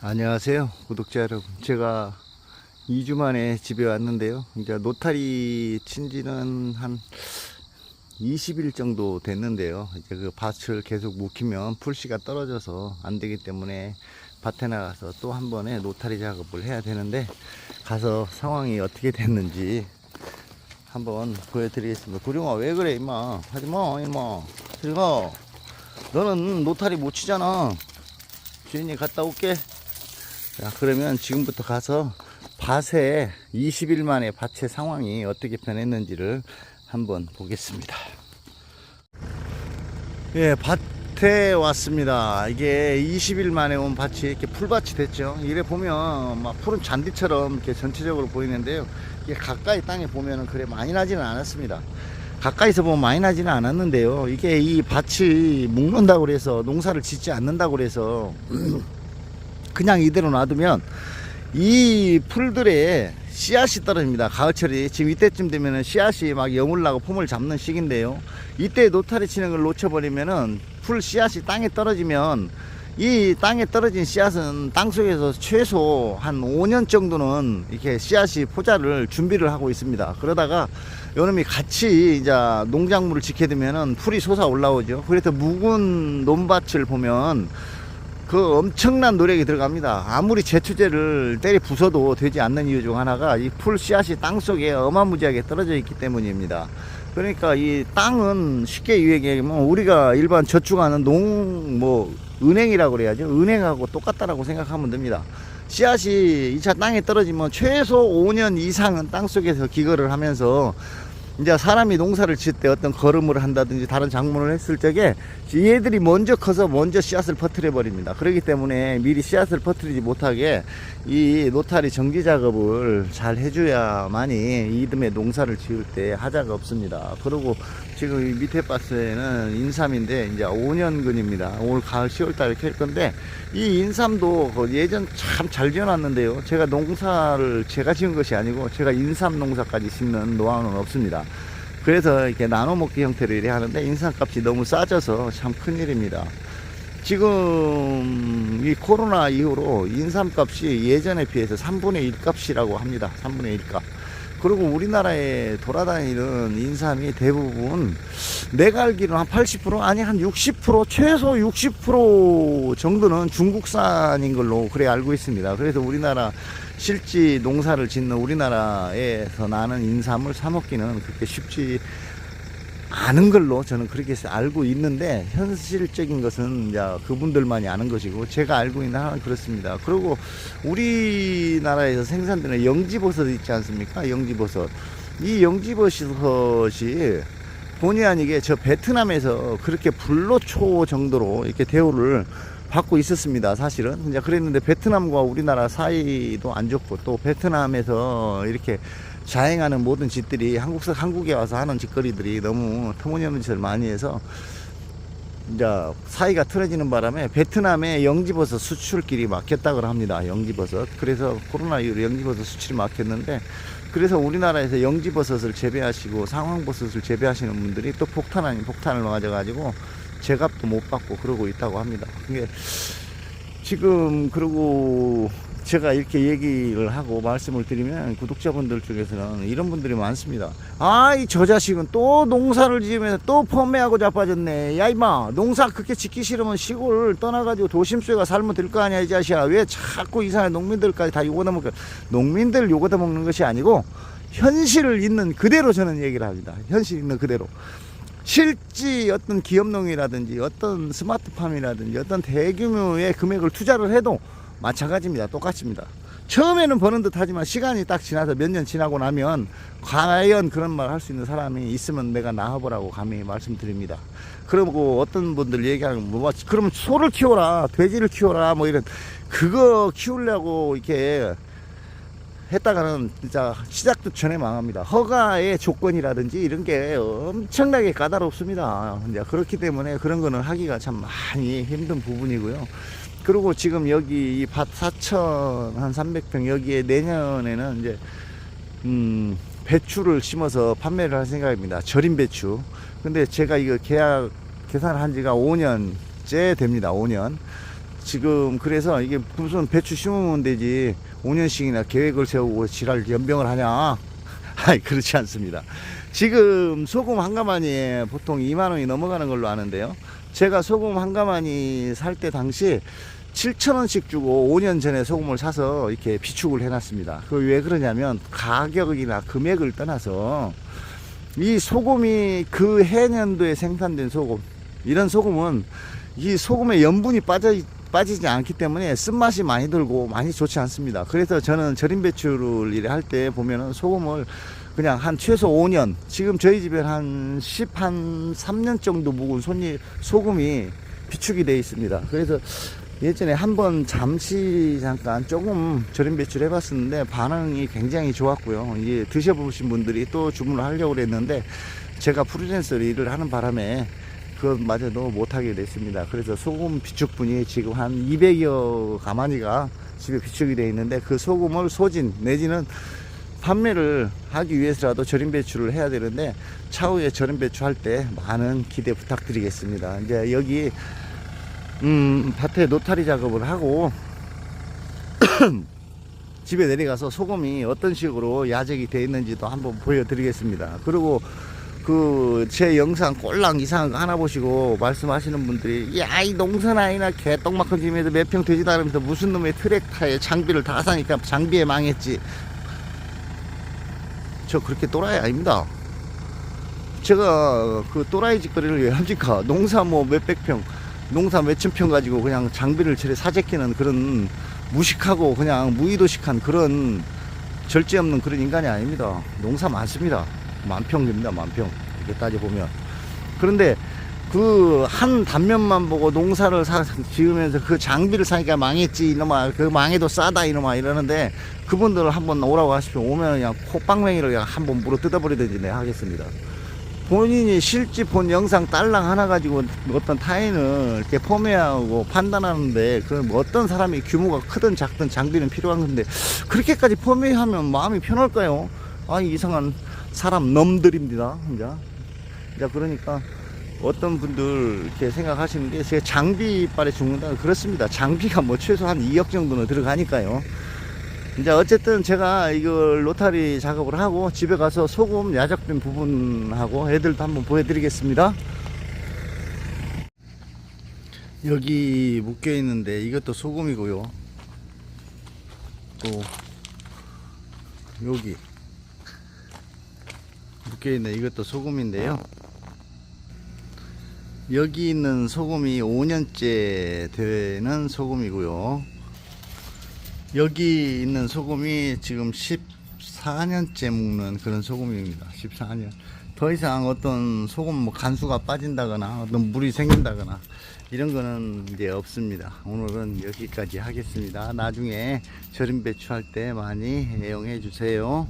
안녕하세요 구독자 여러분. 제가 2주 만에 집에 왔는데요. 이제 노타리 친 지는 한 20일 정도 됐는데요. 이제 그 밭을 계속 묵히면 풀씨가 떨어져서 안 되기 때문에 밭에 나가서 또 한 번에 노타리 작업을 해야 되는데 가서 상황이 어떻게 됐는지 한번 보여드리겠습니다. 구룡아 왜 그래 임마? 하지마 임마. 들어가 너는 노타리 못 치잖아. 주인이 갔다 올게 자, 그러면 지금부터 가서 밭에 20일 만에 밭의 상황이 어떻게 변했는지를 한번 보겠습니다. 예, 밭에 왔습니다. 이게 20일 만에 온 밭이 이렇게 풀밭이 됐죠. 이래 보면 막 푸른 잔디처럼 이렇게 전체적으로 보이는데요. 이게 가까이 땅에 보면은 그래 많이 나지는 않았습니다. 가까이서 보면 많이 나지는 않았는데요. 이게 이 밭이 묵는다고 그래서 농사를 짓지 않는다고 그래서 그냥 이대로 놔두면 이 풀들에 씨앗이 떨어집니다. 가을철이 지금 이때쯤 되면은 씨앗이 막 여물나고 폼을 잡는 시기인데요. 이때 노타리 치는 걸 놓쳐버리면은 풀 씨앗이 땅에 떨어지면 이 땅에 떨어진 씨앗은 땅 속에서 최소 한 5년 정도는 이렇게 씨앗이 포자를 준비를 하고 있습니다. 그러다가 요놈이 같이 이제 농작물을 지게 되면은 풀이 솟아 올라오죠. 그래서 묵은 논밭을 보면 그 엄청난 노력이 들어갑니다. 아무리 제초제를 때리 부숴도 되지 않는 이유 중 하나가 이 풀 씨앗이 땅 속에 어마무지하게 떨어져 있기 때문입니다. 그러니까 이 땅은 쉽게 얘기하면 우리가 일반 저축하는 농, 뭐, 은행이라고 그래야죠. 은행하고 똑같다라고 생각하면 됩니다. 씨앗이 2차 땅에 떨어지면 최소 5년 이상은 땅 속에서 기거를 하면서 이제 사람이 농사를 지을 때 어떤 걸음을 한다든지 다른 작물을 했을 적에 얘들이 먼저 커서 먼저 씨앗을 퍼뜨려 버립니다. 그렇기 때문에 미리 씨앗을 퍼뜨리지 못하게 이 노타리 정기 작업을 잘 해줘야만이 이듬해 농사를 지을 때 하자가 없습니다. 그리고 지금 이 밑에 박스에는 인삼인데 이제 5년근입니다. 올 가을 10월달에 캘 건데 이 인삼도 그 예전 참 잘 지어놨는데요. 제가 농사를 제가 지은 것이 아니고 제가 인삼 농사까지 심는 노하우는 없습니다. 그래서 이렇게 나눠 먹기 형태로 이래 하는데 인삼값이 너무 싸져서 참 큰일입니다. 지금 이 코로나 이후로 인삼값이 예전에 비해서 3분의 1 값이라고 합니다. 3분의 1 값. 그리고 우리나라에 돌아다니는 인삼이 대부분 내가 알기로는 한 80% 아니 한 60% 최소 60% 정도는 중국산인 걸로 그래 알고 있습니다. 그래서 우리나라 실지 농사를 짓는 우리나라에서 나는 인삼을 사 먹기는 그렇게 쉽지 아는 걸로 저는 그렇게 알고 있는데 현실적인 것은 이제 그분들만이 아는 것이고 제가 알고 있는 한은 그렇습니다. 그리고 우리나라에서 생산되는 영지버섯 있지 않습니까? 영지버섯. 이 영지버섯이 본의 아니게 저 베트남에서 그렇게 불로초 정도로 이렇게 대우를 받고 있었습니다. 사실은. 이제 그랬는데 베트남과 우리나라 사이도 안 좋고 또 베트남에서 이렇게 자행하는 모든 짓들이 한국 한국에 와서 하는 짓거리들이 너무 터무니없는 짓을 많이 해서 이제 사이가 틀어지는 바람에 베트남에 영지버섯 수출길이 막혔다고 합니다. 영지버섯. 그래서 코로나 이후로 영지버섯 수출이 막혔는데 그래서 우리나라에서 영지버섯을 재배하시고 상황버섯을 재배하시는 분들이 또 폭탄 아닌 폭탄을 맞아가지고 제값도 못 받고 그러고 있다고 합니다. 그게 지금 그리고 제가 이렇게 얘기를 하고 말씀을 드리면 구독자분들 중에서는 이런 분들이 많습니다. 아, 이 저 자식은 또 농사를 지으면서 또 펌매하고 자빠졌네. 야, 이마, 농사 그렇게 짓기 싫으면 시골 떠나가지고 도심속에 살면 될 거 아니야, 이 자식아. 왜 자꾸 이상한 농민들까지 다 욕얻어 먹고, 농민들 욕얻어 먹는 것이 아니고, 현실을 있는 그대로 저는 얘기를 합니다. 현실 있는 그대로. 실지 어떤 기업농이라든지 어떤 스마트팜이라든지 어떤 대규모의 금액을 투자를 해도 마찬가지입니다. 똑같습니다. 처음에는 버는 듯 하지만 시간이 딱 지나서 몇 년 지나고 나면 과연 그런 말 할 수 있는 사람이 있으면 내가 나와보라고 감히 말씀드립니다. 그리고 어떤 분들 얘기하는 뭐 그러면 소를 키워라 돼지를 키워라 뭐 이런 그거 키우려고 이렇게 했다가는 진짜 시작도 전에 망합니다. 허가의 조건이라든지 이런 게 엄청나게 까다롭습니다. 이제 그렇기 때문에 그런 거는 하기가 참 많이 힘든 부분이고요. 그리고 지금 여기 이밭 4천 한 300평 여기에 내년에는 이제 음 배추를 심어서 판매를 할 생각입니다. 절임 배추. 근데 제가 이거 계약 계산을 한 지가 5년째 됩니다. 5년. 지금 그래서 이게 무슨 배추 심으면 되지. 5년씩이나 계획을 세우고 지랄 연병을 하냐? 아이 그렇지 않습니다. 지금 소금 한 가마니에 보통 2만 원이 넘어가는 걸로 아는데요. 제가 소금 한 가마니 살 때 당시 7천 원씩 주고 5년 전에 소금을 사서 이렇게 비축을 해놨습니다. 그 왜 그러냐면 가격이나 금액을 떠나서 이 소금이 그 해년도에 생산된 소금 이런 소금은 이 소금에 염분이 빠져 빠지지 않기 때문에 쓴맛이 많이 들고 많이 좋지 않습니다. 그래서 저는 절임 배추를 일에 할때 보면은 소금을 그냥 한 최소 5년 지금 저희 집에 한 10, 한 3년 정도 묵은 손이 소금이 비축이 되어 있습니다. 그래서 예전에 한번 잠시 잠깐 조금 절임 배추를 해봤었는데 반응이 굉장히 좋았고요. 이게 드셔보신 분들이 또 주문을 하려고 그랬는데 제가 프리랜서 일을 하는 바람에 그것마저도 못하게 됐습니다. 그래서 소금 비축분이 지금 한 200여 가마니가 집에 비축이 되어 있는데 그 소금을 소진 내지는 판매를 하기 위해서라도 절임 배추를 해야 되는데 차후에 절임 배추 할때 많은 기대 부탁드리겠습니다. 이제 여기 음, 밭에 노타리 작업을 하고 집에 내려가서 소금이 어떤 식으로 야적이 되어 있는지도 한번 보여드리겠습니다. 그리고 그 제 영상 꼴랑 이상한 거 하나 보시고 말씀하시는 분들이 야 이 농선 아니나 개똥만큼 집에서 몇평 되지도 않으면서 무슨 놈의 트랙터에 장비를 다 사니까 장비에 망했지 저 그렇게 또라이 아닙니다 제가 그 또라이 짓거리를 왜 합니까 농사 뭐 몇백 평 농사 몇천 평 가지고 그냥 장비를 저래 사재끼는 그런 무식하고 그냥 무의도식한 그런 절제 없는 그런 인간이 아닙니다. 농사 많습니다. 만평입니다. 만평. 이렇게 따져보면. 그런데 그 한 단면만 보고 농사를 사, 지으면서 그 장비를 사니까 망했지 이놈아 그 망해도 싸다 이놈아 이러는데 그분들 한번 오라고 하십시오 오면 그냥 콧방맹이를 그냥 한번 물어 뜯어버리든지 내 하겠습니다 본인이 실제 본 영상 딸랑 하나 가지고 어떤 타인을 이렇게 포매하고 판단하는데 그뭐 어떤 사람이 규모가 크든 작든 장비는 필요한 건데 그렇게까지 포매하면 마음이 편할까요? 아 이상한 사람 놈들입니다. 이제 이제 그러니까 어떤 분들 이렇게 생각하시는 게 제가 장비빨에 죽는다 그렇습니다. 장비가 뭐 최소 한 2억 정도는 들어가니까요. 이제 어쨌든 제가 이걸 로타리 작업을 하고 집에 가서 소금 야적된 부분하고 애들도 한번 보여드리겠습니다. 여기 묶여 있는데 이것도 소금이고요. 또 여기 묶여 있는 이것도 소금인데요. 여기 있는 소금이 5년째 되는 소금이고요. 여기 있는 소금이 지금 14년째 묵는 그런 소금입니다. 14년. 더 이상 어떤 소금 뭐 간수가 빠진다거나 어떤 물이 생긴다거나 이런 거는 이제 없습니다. 오늘은 여기까지 하겠습니다. 나중에 절임 배추 할 때 많이 애용해 주세요.